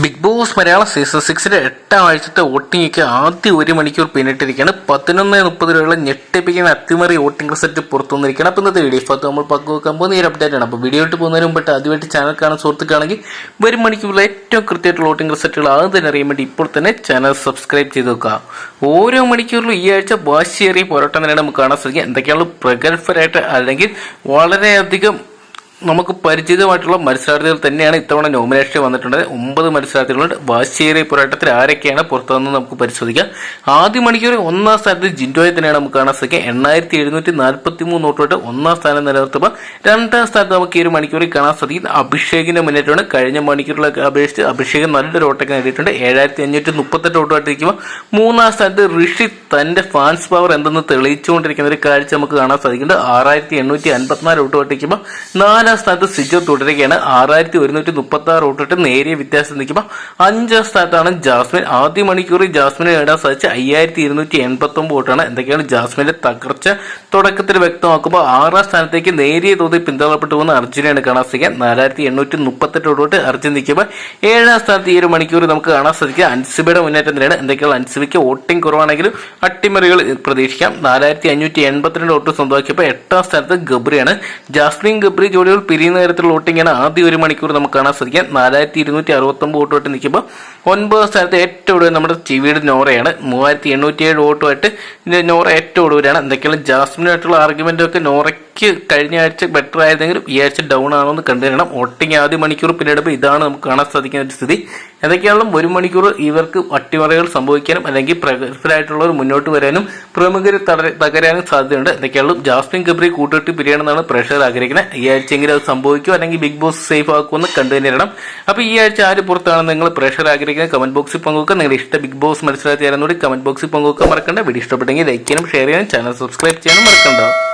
Big boss Malayalam season സിക്സിന്റെ എട്ടാം ആഴ്ചത്തെ വോട്ടിംഗ് ആദ്യ ഒരു മണിക്കൂർ പിന്നിട്ടിരിക്കുകയാണ്. പതിനൊന്ന് മുപ്പത് രൂപയുള്ള ഞെട്ടിപ്പിക്കുന്ന അത്തിമറി വോട്ടിംഗ് റിസൾട്ട് പുറത്തു വന്നിരിക്കുകയാണ്. അപ്പോൾ ഇന്നത്തെ വീഡിയോ ഇപ്പോൾ നമ്മൾ പങ്കുവെക്കാൻ പോകുന്ന ഈ ഒരു അപ്ഡേറ്റ് ആണ്. അപ്പോൾ വീഡിയോ ഇട്ട് പോകുന്നതിന് മുമ്പിട്ട് ആദ്യമായിട്ട് ചാനൽ കാണാൻ സുഹൃത്തുക്കാണെങ്കിൽ വരും മണിക്കൂറിലെ ഏറ്റവും കൃത്യമായിട്ടുള്ള വോട്ടിംഗ് റിസൾട്ടുകൾ ആദ്യം തന്നെ അറിയാൻ വേണ്ടി ഇപ്പോൾ തന്നെ ചാനൽ സബ്സ്ക്രൈബ് ചെയ്ത് വെക്കുക. ഓരോ മണിക്കൂറിലും ഈ ആഴ്ച വാശിയേറിയ പോരാട്ടം തന്നെയാണ് നമുക്ക് കാണാൻ സാധിക്കുക. എന്തൊക്കെയാണ് പ്രഗത്ഭരായിട്ട് അല്ലെങ്കിൽ വളരെയധികം നമുക്ക് പരിചിതമായിട്ടുള്ള മത്സരാർത്ഥികൾ തന്നെയാണ് ഇത്തവണ നോമിനേഷൻ വന്നിട്ടുണ്ട് ഒമ്പത് മത്സരാർത്ഥികളുണ്ട്. വാശിയേറിയ പോരാട്ടത്തിൽ ആരൊക്കെയാണ് പുറത്തുനിന്ന് നമുക്ക് പരിശോധിക്കാം. ആദ്യ മണിക്കൂർ ഒന്നാം സ്ഥാനത്ത് ജിൻഡോയെ തന്നെയാണ് നമുക്ക് കാണാൻ സാധിക്കുക. എണ്ണായിരത്തി എഴുന്നൂറ്റി നാൽപ്പത്തി മൂന്ന് വോട്ടോട്ട് ഒന്നാം സ്ഥാനം നിലനിർത്തുമ്പോൾ രണ്ടാം സ്ഥാനത്ത് നമുക്ക് ഈ ഒരു മണിക്കൂറിൽ കാണാൻ സാധിക്കും. അഭിഷേകിന്റെ മുന്നേറ്റമാണ്. കഴിഞ്ഞ മണിക്കൂറിലൊക്കെ അപേക്ഷിച്ച് അഭിഷേക് നല്ലൊരു വോട്ടൊക്കെ നേടിയിട്ടുണ്ട്. ഏഴായിരത്തി അഞ്ഞൂറ്റി മുപ്പത്തെട്ട് ഓട്ടമായിട്ടിരിക്കുമ്പോൾ മൂന്നാം സ്ഥാനത്ത് ഋഷി തന്റെ ഫാൻസ് പവർ എന്തെന്ന് തെളിയിച്ചുകൊണ്ടിരിക്കുന്ന ഒരു കാഴ്ച നമുക്ക് കാണാൻ സാധിക്കുന്നുണ്ട്. ആറായിരത്തി എണ്ണൂറ്റി അൻപത്തിനാല് ഓട്ടമായിട്ടിരിക്കുമ്പോൾ ഇരിക്കുമ്പോൾ നാലാം സ്ഥാനത്ത് സിജോ തുടരുകയാണ്. ആറായിരത്തി ഒരുന്നൂറ്റി മുപ്പത്തി ആറ് വോട്ടിട്ട് നേരിയ വ്യത്യാസം നിൽക്കുമ്പോൾ അഞ്ചാം സ്ഥാനത്താണ് ജാസ്മിൻ. ആദ്യ മണിക്കൂറിൽ ജാസ്മിന് നേടാൻ സാധിച്ച അയ്യായിരത്തി ഇരുന്നൂറ്റി എൺപത്തി ഒമ്പത് വോട്ടാണ്. എന്തൊക്കെയാണ് ജാസ്മിന്റെ തകർച്ച? തുടക്കത്തിൽ വ്യക്തമാക്കുമ്പോൾ ആറാം സ്ഥാനത്തേക്ക് നേരിയ തോതിൽ പിന്തള്ളപ്പെട്ടു പോകുന്ന അർജുനെയാണ് കാണാൻ സാധിക്കുക. നാലായിരത്തി എണ്ണൂറ്റി മുപ്പത്തെട്ട് വോട്ട് അർജുൻ നിൽക്കുമ്പോൾ ഏഴാം സ്ഥാനത്ത് ഈ ഒരു മണിക്കൂർ നമുക്ക് കാണാൻ സാധിക്കുക. അൻസിബയുടെ മുന്നേറ്റം തന്നെയാണ് എന്തൊക്കെയാണ് അൻസിബയ്ക്ക് വോട്ടിംഗ് കുറവാണെങ്കിലും അട്ടിമറികൾ പ്രതീക്ഷിക്കാം. നാലായിരത്തി അഞ്ഞൂറ്റി എൺപത്തിരണ്ട് വോട്ട് സ്വന്തമാക്കിയപ്പോൾ എട്ടാം സ്ഥാനത്ത് ഗബ്രിയാണ്. ജാസ്മിൻ ഗബ്രി ജോഡികൾ പിരിയുന്ന തരത്തിലുള്ള വോട്ടിംഗാണ് ആദ്യ ഒരു മണിക്കൂർ നമുക്ക് കാണാൻ സാധിക്കാം നാലായിരത്തി ഇരുന്നൂറ്റി അറുപത്തൊമ്പത് വോട്ട് വോട്ട് നിൽക്കുമ്പോൾ ഒൻപത് സ്ഥാനത്ത് ഏറ്റവും കൂടുതൽ നമ്മുടെ ചിവിയുടെ നോറയാണ്. മൂവായിരത്തി എണ്ണൂറ്റി ഏഴ് വോട്ടുമായിട്ട് നോറ ഏറ്റവും കൂടുതലാണ്. എന്തൊക്കെയാണ് ജാസ്മിനായിട്ടുള്ള ആർഗ്യുമെന്റൊക്കെ ഒക്കെ നോറയ്ക്ക് കഴിഞ്ഞ ആഴ്ച ബെറ്റർ ആയതെങ്കിലും ഈ ആഴ്ച ഡൗൺ ആണോ എന്ന് കണ്ടുതരണം ഓട്ടിങ് ആദ്യ മണിക്കൂർ പിന്നിടുമ്പോൾ ഇതാണ് നമുക്ക് കാണാൻ സാധിക്കുന്ന ഒരു സ്ഥിതി. എന്തൊക്കെയാണെങ്കിലും ഒരു മണിക്കൂർ ഇവർക്ക് അട്ടിമറികൾ സംഭവിക്കാനും അല്ലെങ്കിൽ പ്രഗത്ഭരായിട്ടുള്ളവർ മുന്നോട്ട് വരാനും പ്രമുഖർ തട- തകരാനും സാധ്യതയുണ്ട്. എന്തൊക്കെയാണെങ്കിലും ജാസ്മിൻ ഗബ്രി കൂട്ടുകെട്ടി പിരിയണമെന്നാണ് പ്രേക്ഷകർ ആഗ്രഹിക്കുന്നത്. ഈ ആഴ്ചയെങ്കിലും അത് സംഭവിക്കും അല്ലെങ്കിൽ ബിഗ് ബോസ് സേഫ് ആക്കുമെന്ന് കണ്ടുതരണം അപ്പോൾ ഈ ആഴ്ച ആര് പുറത്താണ് നിങ്ങൾ പ്രേക്ഷകർ ആഗ്രഹിക്കുന്നത് കമന്റ് ബോക്സിൽ പങ്കുവെക്കുക. നിങ്ങളുടെ ഇഷ്ട ബിഗ് ബോസ് മത്സരാർത്ഥി കൂടി കമന്റ് ബോക്സിൽ പങ്കുവെക്കാൻ മറക്കണ്ട. വീഡിയോ ഇഷ്ടപ്പെട്ടെങ്കിൽ ലൈക്ക് ചെയ്യാനും ഷെയർ ചെയ്യാനും ചാനൽ സബ്സ്ക്രൈബ് ചെയ്യാനും മറക്കണ്ട.